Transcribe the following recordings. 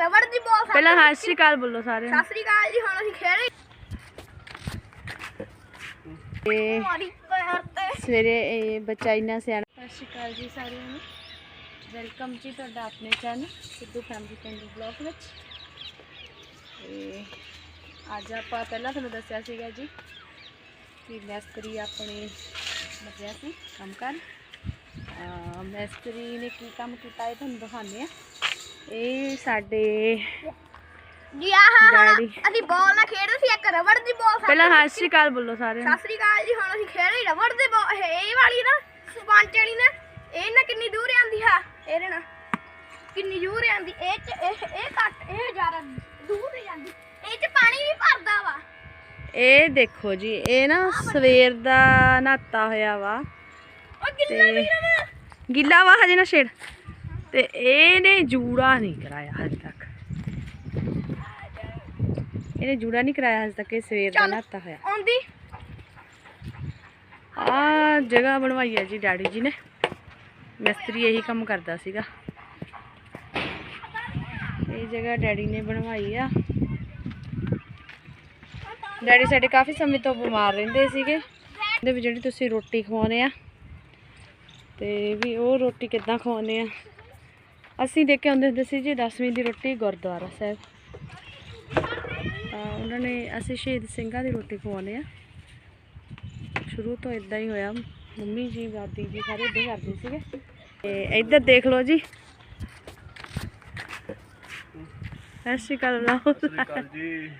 Rubber ਦੀ ਬਾਲ ਪਹਿਲਾਂ ਸਤਿ ਸ਼੍ਰੀ ਅਕਾਲ ਬੋਲੋ ਸਾਰਿਆਂ ਨੂੰ। ਸਤਿ ਸ੍ਰੀ ਅਕਾਲ ਜੀ ਹੁਣ ਅਸੀਂ ਖੇਡ ਤੇ ਮਾਰੀ ਪੈਰ ਤੇ। ਸਵੇਰੇ ਇਹ ਬੱਚਾ ਇੰਨਾ ਸਿਆਣਾ ਸਤਿ ਸ਼੍ਰੀ ਅਕਾਲ ਜੀ ਸਾਰਿਆਂ ਨੂੰ। ਵੈਲਕਮ ਜੀ ਤੁਹਾਡਾ ਆਪਣੇ channel Sidhu family candy blog ਵਿੱਚ। ਤੇ ਅੱਜ ਆਪਾਂ ਪਹਿਲਾਂ ਤੁਹਾਨੂੰ ਦੱਸਿਆ ਸੀਗਾ ਜੀ ਕਿ ਮੈਸਤਰੀ ਆਪਣੇ ਲੱਗਿਆ ਸੀ ਕੰਮ ਕਰ ਮੈਸਤਰੀ ਨੇ ਕੀ ਕੰਮ ਕੀਤਾ ਇਹ ਤੁਹਾਨੂੰ ਦਿਖਾਉਂਦੇ ਆ ਇਹ ਸਾਡੇ ਜੀ ਆਹ ਡੈਡੀ। ਅਸੀਂ ਬਾਲ ਨਾਲ ਖੇਡ ਰਹੇ ਸੀ ਇੱਕ ਰਬੜ ਦੀ ਬਾਲ ਪਹਿਲਾਂ ਸਤਿ ਸ਼੍ਰੀ ਅਕਾਲ ਬੋਲੋ ਸਾਰਿਆਂ ਨੂੰ। ਸਤਿ ਸ੍ਰੀ ਅਕਾਲ ਜੀ ਹੁਣ ਅਸੀਂ ਖੇਡ ਰਹੇ ਰਬੜ ਦੇ ਬਾਲ ਇਹ ਵਾਲੀ ਨਾ ਸਪੰਚ ਵਾਲੀ ਨਾ ਇਹ ਨਾ ਕਿੰਨੀ ਦੂਰ ਆਂਦੀ ਆ ਇਹਦੇ ਨਾਲ। ਕਿੰਨੀ ਦੂਰ ਆਂਦੀ ਇਹ ਚ ਇਹ ਇਹ ਘੱਟ ਇਹ ਜ਼ਿਆਦਾ ਦੂਰ ਜਾਂਦੀ ਇਹ ਚ ਪਾਣੀ ਵੀ ਭਰਦਾ ਵਾ। ਇਹ ਦੇਖੋ ਜੀ ਇਹ ਨਾ ਸਵੇਰ ਦਾ ਨਹਾਤਾ ਹੋਇਆ ਵਾ। ਉਹ ਕਿੰਨਾ ਤੇ ਗਿੱਲਾ ਵਾ ਹਜੇ ਨਾ ਛੇੜ। ਤੇ ਇਹਨੇ ਜੂੜਾ ਨਹੀਂ ਕਰਾਇਆ ਹਜੇ ਤੱਕ। ਇਹਨੇ ਜੂੜਾ ਨਹੀਂ ਕਰਾਇਆ ਹਜੇ ਤੱਕ ਇਹ ਸਵੇਰ ਦਾ। ਨਹਾਤਾ ਹੋਇਆ। ਆਉਂਦੀ। ਆ ਜਗ੍ਹਾ ਬਣਵਾਈ ਹੈ ਜੀ ਡੈਡੀ ਜੀ ਨੇ। ਮਿਸਤਰੀ ਇਹੀ ਕੰਮ ਕਰਦਾ ਸੀਗਾ। ਇਹ ਜਗ੍ਹਾ ਡੈਡੀ ਨੇ ਬਣਵਾਈ ਆ। ਡੈਡੀ ਸਾਡੇ ਕਾਫੀ ਸਮੇਂ ਤੋਂ ਬਿਮਾਰ ਰਹਿੰਦੇ ਸੀਗੇ। ਉਹਦੇ ਵਿੱਚ ਜਿਹੜੀ ਤੁਸੀਂ ਰੋਟੀ ਖਵਾਉਂਦੇ ਆ ਤੇ ਵੀ ਉਹ ਰੋਟੀ ਕਿੱਦਾਂ ਖਵਾਉਂਦੇ ਆ? ਅਸੀਂ ਦੇਖ ਕੇ ਆਉਂਦੇ ਹੁੰਦੇ ਸੀ ਜੀ 10ਵੀਂ ਦੀ ਰੋਟੀ ਗੁਰਦੁਆਰਾ ਸਾਹਿਬ। ਉਹਨਾਂ ਨੇ ਅਸੀਂ ਸ਼ਹੀਦ ਸਿੰਘਾਂ ਦੀ ਰੋਟੀ ਖਵਾਉਂਦੇ ਆ ਸ਼ੁਰੂ ਤੋਂ ਇਦਾਂ ਹੀ ਹੋਇਆ। ਮੰਮੀ ਜੀ ਦਾਦੀ ਜੀ ਸਾਰੇ ਇਦਾਂ ਕਰਦੇ ਸੀਗੇ। ਤੇ ਇੱਧਰ ਦੇਖ ਲਓ ਜੀ। ਸਤਿ ਸ਼੍ਰੀ ਅਕਾਲ ਲਾਓ ਜੀ।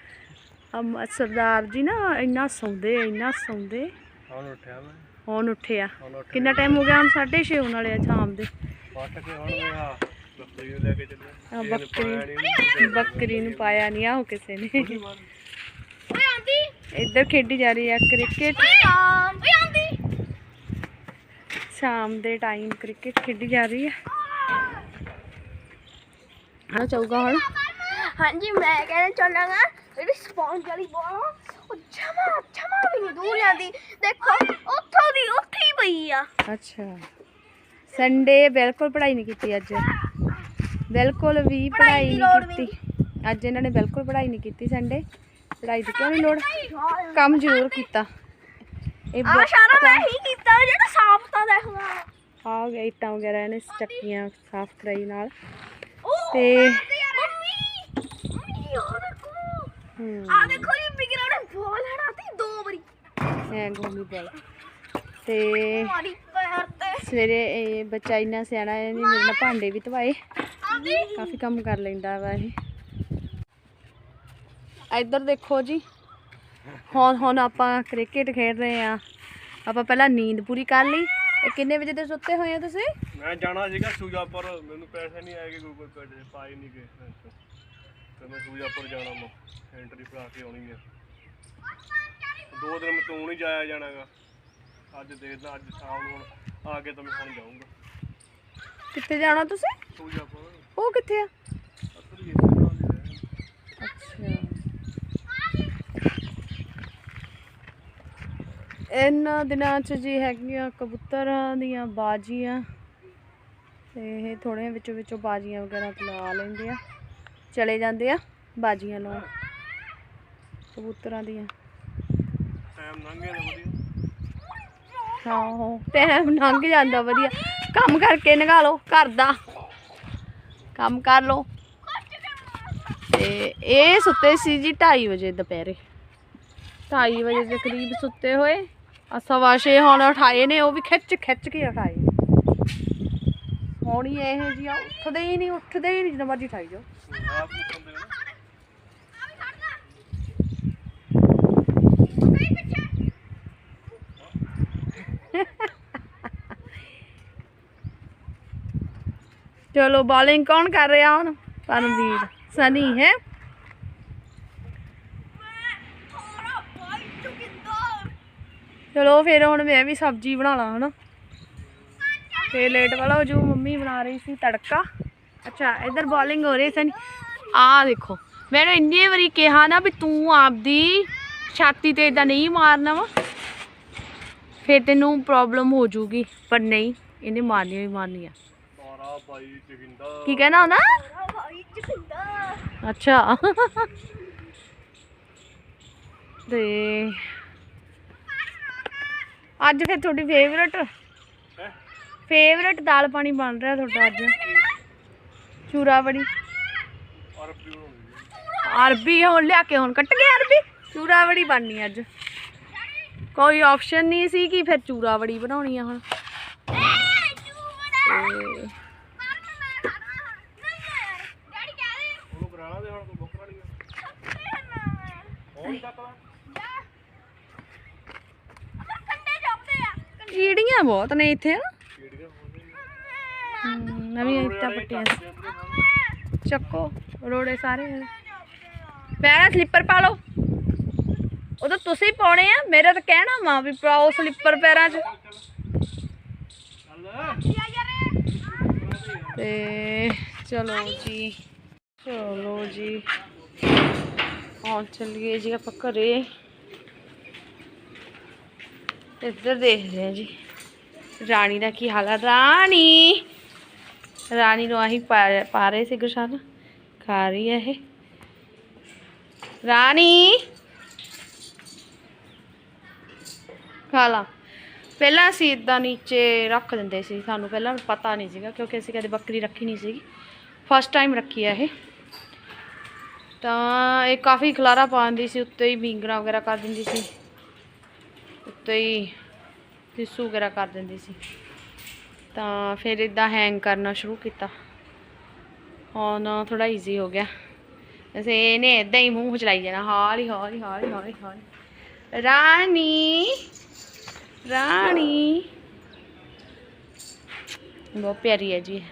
ਅਮ ਸਰਦਾਰ ਜੀ ਨਾ ਇੰਨਾ ਸੌਂਦੇ ਇੰਨਾ ਸੌਂਦੇ। ਹੁਣ ਉੱਠਿਆ ਮੈਂ ਹੁਣ ਉੱਠਿਆ। ਕਿੰਨਾ ਟਾਈਮ ਹੋ ਗਿਆ? ਹੁਣ 6:30 ਹੋਣ ਵਾਲੇ ਆ ਸ਼ਾਮ ਦੇ। ਪੱਟ ਕੇ ਹੁਣ ਬੱਕਰੀ ਨੂੰ ਲੈ ਕੇ ਚੱਲਿਆ ਆਹ ਬੱਕਰੀ। ਬੱਕਰੀ ਨੂੰ ਪਾਇਆ ਨਹੀਂ ਆ ਉਹ ਕਿਸੇ ਨੇ। ਓਏ ਇੱਧਰ ਖੇਡੀ ਜਾ ਰਹੀ ਆ ਕ੍ਰਿਕਟ। ਓਏ ਆਉਂਦੀ ਸ਼ਾਮ ਦੇ ਟਾਈਮ ਕ੍ਰਿਕਟ ਖੇਡੀ ਜਾ ਰਹੀ ਆ। ਹਾਂ ਚਾਹੂਗਾ ਹੁਣ। ਹਾਂਜੀ ਮੈਂ ਕਹਿੰਦਾ ਚੱਲਾਂਗਾ ਜਿਹੜੀ ਸਪੌਂਜ ਵਾਲੀ ਬਾਲ ਉਹ ਜਮਾ ਜਮਾ ਵੀ ਨਹੀਂ ਦੂਰ ਜਾਂਦੀ। ਦੇਖੋ ਉੱਥੋਂ ਦੀ ਉੱਥੇ ਹੀ ਪਈ ਆ। ਅੱਛਾ। ਸੰਡੇ ਬਿਲਕੁਲ ਪੜ੍ਹਾਈ ਨਹੀਂ ਕੀਤੀ ਅੱਜ। ਬਿਲਕੁਲ ਵੀ ਪੜ੍ਹਾਈ ਨਹੀਂ ਕੀਤੀ। ਅੱਜ ਇਹਨਾਂ ਨੇ ਬਿਲਕੁਲ ਪੜ੍ਹਾਈ ਨਹੀਂ ਕੀਤੀ ਸੰਡੇ ਪੜ੍ਹਾਈ ਦੀ ਕਿਉਂ ਨਹੀਂ ਲੋੜ? ਕੰਮ ਜ਼ਰੂਰ ਕੀਤਾ। ਇਹ ਆ ਸਾਰਾ ਮੈਂ ਹੀ ਕੀਤਾ ਜਿਹੜਾ ਸਾਫ਼ ਤਾਂ ਦੇਖਦਾ। ਆ ਗਿਆ ਇੱਟਾਂ ਵਗੈਰਾ ਇਹਨੇ ਚੱਕੀਆਂ ਸਾਫ਼ ਕਰਾਈ ਨਾਲ। ਤੇ ਆ ਦੇਖੋ। ਇਹ ਬਿਗੜਾ ਨੇ ਬੋਲ ਹੜਾਤੀ ਦੋ ਵਾਰੀ। ਐ ਗੋਲੀ ਬੋਲ। ਤੇ। ਸਵੇਰੇ ਇਹ ਬੱਚਾ ਇੰਨਾ ਸਿਆਣਾ ਹੈ ਇਹਨੇ ਮੇਰੇ ਨਾਲ ਭਾਂਡੇ ਵੀ ਧਵਾਏ। ਕਾਫੀ ਕੰਮ ਕਰ ਲੈਂਦਾ ਵਾ ਇਹ। ਇੱਧਰ ਦੇਖੋ ਜੀ। ਹੁਣ ਹੁਣ ਆਪਾਂ ਕ੍ਰਿਕਟ ਖੇਡ ਰਹੇ ਆ ਆਪਾਂ ਪਹਿਲਾਂ ਨੀਂਦ ਪੂਰੀ ਕਰ ਲਈ। ਇਹ ਕਿੰਨੇ ਵਜੇ ਦੇ ਸੁੱਤੇ ਹੋਏ ਆ ਤੁਸੀਂ? ਮੈਂ ਜਾਣਾ ਸੀਗਾ ਸੂਜਾਪੁਰ। ਮੈਨੂੰ ਪੈਸੇ ਨਹੀਂ ਆਏਗੇ ਗੂਗਲ ਪੇ ਦੇ ਪਾਈ ਨਹੀਂ ਗਏ। ਤੇ ਮੈਂ ਸੂਜਾਪੁਰ ਜਾਣਾ ਮੈਂ ਐਂਟਰੀ ਭਰਾ ਕੇ ਆਉਣੀ ਹੈ ਦੋ ਦਿਨ ਮੈਂ ਤੂੰ ਨਹੀਂ ਜਾਇਆ ਜਾਣਾਗਾ। ਅੱਜ ਦੇਖਦਾ ਅੱਜ ਸ਼ਾਮ ਨੂੰ ਆ ਕੇ ਤਾਂ ਮੈਂ ਹੁਣ ਜਾਊਂਗਾ। ਕਿੱਥੇ ਜਾਣਾ ਤੁਸੀਂ? ਸੂਜਾਪੁਰ। ਉਹ ਕਿੱਥੇ ਆ? ਇਹਨਾਂ ਦਿਨਾਂ 'ਚ ਜੀ ਹੈਗੀਆਂ ਕਬੂਤਰਾਂ ਦੀਆਂ ਬਾਜੀਆਂ। ਤੇ ਇਹ ਥੋੜੇ ਵਿੱਚੋਂ ਵਿੱਚੋਂ ਬਾਜੀਆਂ ਵਗੈਰਾ ਲਾ ਲੈਂਦੇ ਆ। ਚਲੇ ਜਾਂਦੇ ਆ ਬਾਜੀਆਂ ਲਾਉਣ। ਕਬੂਤਰਾਂ ਦੀਆਂ। ਲੰਘ ਵਧੀਆ। ਟਾਈਮ ਲੰਘ ਜਾਂਦਾ ਵਧੀਆ। ਕੰਮ ਕਰਕੇ ਨਗਾ ਲਓ ਘਰ ਦਾ। ਕੰਮ ਕਰ ਲਓ। ਤੇ ਇਹ ਸੁੱਤੇ ਸੀ ਜੀ 2:30 ਵਜੇ ਦੁਪਹਿਰੇ। 2:30 ਵਜੇ ਦੇ ਕਰੀਬ ਸੁੱਤੇ ਹੋਏ। ਆ ਸਵਾ ਛੇ ਹੁਣ ਉਠਾਏ ਨੇ, ਉਹ ਵੀ ਖਿੱਚ ਖਿੱਚ ਕੇ ਉਠਾਏ ਹੁਣ ਹੀ ਇਹ ਜੀ ਉੱਠਦੇ ਹੀ ਨਹੀਂ, ਉੱਠਦੇ ਹੀ ਨਹੀਂ, ਜਿੰਨਾ ਮਰਜ਼ੀ ਉਠਾਈ ਜਾਓ। ਆਪ ਨੂੰ ਖਾਂਦੇ ਹੋ ਨਾ ਚਲੋ ਬਾਲਿੰਗ ਕੌਣ ਕਰ ਰਿਹਾ ਹੁਣ? ਪਰਮਵੀਰ। ਸਨੀ, ਹੈ? ਚਲੋ ਫਿਰ ਹੁਣ ਮੈਂ ਵੀ ਸਬਜ਼ੀ ਬਣਾ ਲਾਂ, ਹਨਾ? ਤੇ ਲੇਟ ਵਾਲਾ ਹੋ ਜੂ, ਮੰਮੀ ਬਣਾ ਰਹੀ ਸੀ ਤੜਕਾ। ਅੱਛਾ, ਇਧਰ ਬੋਲਿੰਗ ਹੋ ਰਹੀ ਸਨੀ। ਆ ਦੇਖੋ, ਮੈਨੂੰ ਇੰਨੀ ਵਾਰੀ ਕਿਹਾ ਨਾ ਵੀ ਤੂੰ ਆਪਦੀ ਛਾਤੀ ਤੇ ਇਦਾਂ ਨਹੀਂ ਮਾਰਨਾ ਵਾ। ਫਿਰ ਤੈਨੂੰ ਪ੍ਰੋਬਲਮ ਹੋ ਜੂਗੀ, ਪਰ ਨਹੀਂ, ਇਹਨੇ ਮਾਰਨੀ ਹੀ ਮਾਰਨੀ ਆ ਬਾਈ ਜਗਿੰਦਾ। ਕੀ ਕਹਿਣਾ ਚੁਕਿੰਦਾ ਅੱਛਾ। ਤੇ ਅੱਜ ਫਿਰ ਤੁਹਾਡੀ ਫੇਵਰਟ ਫੇਵਰਟ ਦਾਲ ਪਾਣੀ ਬਣ ਰਿਹਾ ਤੁਹਾਡਾ ਅੱਜ। ਚੂਰਾ ਬੜੀ ਅਰਬੀ ਅਰਬੀ ਹੁਣ ਲਿਆ ਕੇ ਹੁਣ ਕੱਟ ਗਿਆ ਅਰਬੀ। ਚੂਰਾ ਬੜੀ ਬਣਨੀ ਅੱਜ। ਕੋਈ ਆਪਸ਼ਨ ਨਹੀਂ ਸੀ ਕਿ ਫਿਰ ਚੂਰਾ ਬੜੀ ਬਣਾਉਣੀ ਆ ਹੁਣ ਤੇ ਡੈਡੀ ਕਹਿ ਰਹੇ ਉਹਨੂੰ ਕਰਾਣਾ ਦੇ ਹੁਣ ਕੋਈ ਬੁੱਕ ਵਾਲੀ ਹੁਣ ਤੱਕ ਲਾ ਕੰਡੇ ਜੋਪਦੇ ਆ ਕੀੜੀਆਂ ਬਹੁਤ ਨੇ ਇੱਥੇ ਨਾ ਕਿਹੜੀਆਂ ਹਮ, ਨਵੀਆਂ ਇੱਟਾਂ ਪੱਟੀਆਂ। ਚੱਕੋ ਰੋੜੇ ਸਾਰੇ ਪੈਰਾਂ ਸਲੀਪਰ ਪਾ ਲਓ। ਉਹ ਤਾਂ ਤੁਸੀਂ ਪਾਉਣੇ ਆ ਮੇਰਾ ਤਾਂ ਕਹਿਣਾ ਵਾ ਵੀ ਪਾਓ ਸਲੀਪਰ ਪੈਰਾਂ 'ਚ। ਚੱਲ ਤੇ ਚਲੋ ਜੀ ਚਲੋ ਜੀ। ਹਾਂ ਚੱਲੀਏ ਜੀ ਆਪਾਂ ਘਰੇ। ਇੱਧਰ ਦੇਖਦੇ ਆ ਜੀ। ਰਾਣੀ ਦਾ ਕੀ ਹਾਲ ਆ? ਰਾਣੀ! ਰਾਣੀ ਨੂੰ ਆਹੀ ਪਾ ਪਾ ਰਹੇ ਸੀ ਗੁਰਸ਼ਨ ਖਾ ਰਹੀ ਹੈ ਇਹ। ਰਾਣੀ! ਖਾ ਲਾ। ਪਹਿਲਾਂ ਅਸੀਂ ਇਦਾਂ ਨੀਚੇ ਰੱਖ ਦਿੰਦੇ ਸੀ। ਸਾਨੂੰ ਪਹਿਲਾਂ ਪਤਾ ਨਹੀਂ ਸੀਗਾ, ਕਿਉਂਕਿ ਅਸੀਂ ਕਦੇ ਬੱਕਰੀ ਰੱਖੀ ਨਹੀਂ ਸੀਗੀ। ਫਸਟ ਟਾਈਮ ਰੱਖੀ ਆ ਇਹ। ਤਾਂ ਇਹ ਕਾਫੀ ਖਲਾਰਾ ਪਾਉਂਦੀ ਸੀ, ਉੱਤੇ ਹੀ ਮੀਂਗਣਾ ਵਗੈਰਾ ਕਰ ਦਿੰਦੀ ਸੀ। ਉੱਤੇ ਹੀ ਟਿਸ਼ੂ ਵਗੈਰਾ ਕਰ ਦਿੰਦੀ ਸੀ। ਤਾਂ ਫਿਰ ਇਦਾਂ ਹੈਂਗ ਕਰਨਾ ਸ਼ੁਰੂ ਕੀਤਾ। ਹੁਣ ਥੋੜਾ ਈਜ਼ੀ ਹੋ ਗਿਆ। ਵੈਸੇ ਇਹਨੇ ਇਦਾਂ ਹੀ ਮੂੰਹ ਚਲਾਈ ਜਾਣਾ, ਹੌਲੀ ਹੌਲੀ ਹੌਲੀ ਹੌਲੀ ਹੌਲੀ ਰਾਣੀ ਰਾਣੀ। ਬਹੁਤ ਪਿਆਰੀ ਹੈ ਜੀ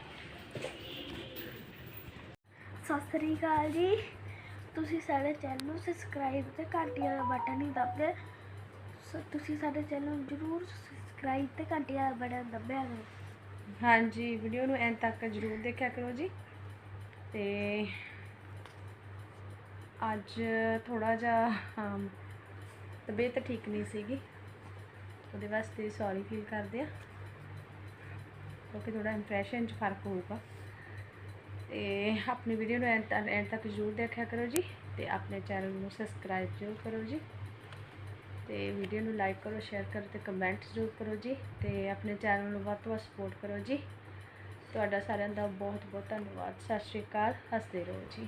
ਸਤਿ ਸ੍ਰੀ ਅਕਾਲ ਜੀ। ਤੁਸੀਂ ਸਾਡੇ ਚੈਨਲ ਨੂੰ ਸਬਸਕ੍ਰਾਈਬ ਤੇ ਘੰਟੀਆਂ ਦਾ ਬਟਨ ਨਹੀਂ ਦੱਬਦੇ। ਸੋ ਤੁਸੀਂ ਸਾਡੇ ਚੈਨਲ ਨੂੰ ਜਰੂਰ ਸਬਸਕ੍ਰਾਈਬ ਤੇ ਘੰਟੀਆਂ ਦਾ ਬਟਨ ਦੱਬਿਆ ਕਰੋ। ਹਾਂਜੀ ਵੀਡੀਓ ਨੂੰ ਐਂਡ ਤੱਕ ਜਰੂਰ ਦੇਖਿਆ ਕਰੋ ਜੀ। ਤੇ ਅੱਜ ਥੋੜਾ ਜਿਹਾ ਅਮ, ਤਬੀਅਤ ਠੀਕ ਨਹੀਂ ਸੀਗੀ। ਉਹਦੇ ਵਾਸਤੇ ਸੌਰੀ ਫੀਲ ਕਰਦੇ ਆ। ਕਿਉਂਕਿ ਥੋੜਾ ਇੰਪ੍ਰੈਸ਼ਨ 'ਚ ਫ਼ਰਕ ਹੋਊਗਾ। ਤੇ ਆਪਣੀ ਵੀਡੀਓ ਨੂੰ ਐਂਡ ਐਂਡ ਤੱਕ ਜਰੂਰ ਦੇਖਿਆ ਕਰੋ ਜੀ। ਤੇ ਆਪਣੇ ਚੈਨਲ ਨੂੰ ਸਬਸਕ੍ਰਾਈਬ ਜ਼ਰੂਰ ਕਰੋ ਜੀ। ਤੇ ਵੀਡੀਓ ਨੂੰ ਲਾਈਕ ਕਰੋ ਸ਼ੇਅਰ ਕਰੋ ਤੇ ਕਮੈਂਟ ਜ਼ਰੂਰ ਕਰੋ ਜੀ ਤੇ ਆਪਣੇ ਚੈਨਲ ਨੂੰ ਵੱਧ ਤੋਂ ਵੱਧ ਸਪੋਰਟ ਕਰੋ ਜੀ। ਤੁਹਾਡਾ ਸਾਰਿਆਂ ਦਾ ਬਹੁਤ ਬਹੁਤ ਧੰਨਵਾਦ। ਸਤਿ ਸ਼੍ਰੀ ਅਕਾਲ। ਹੱਸਦੇ ਰਹੋ ਜੀ।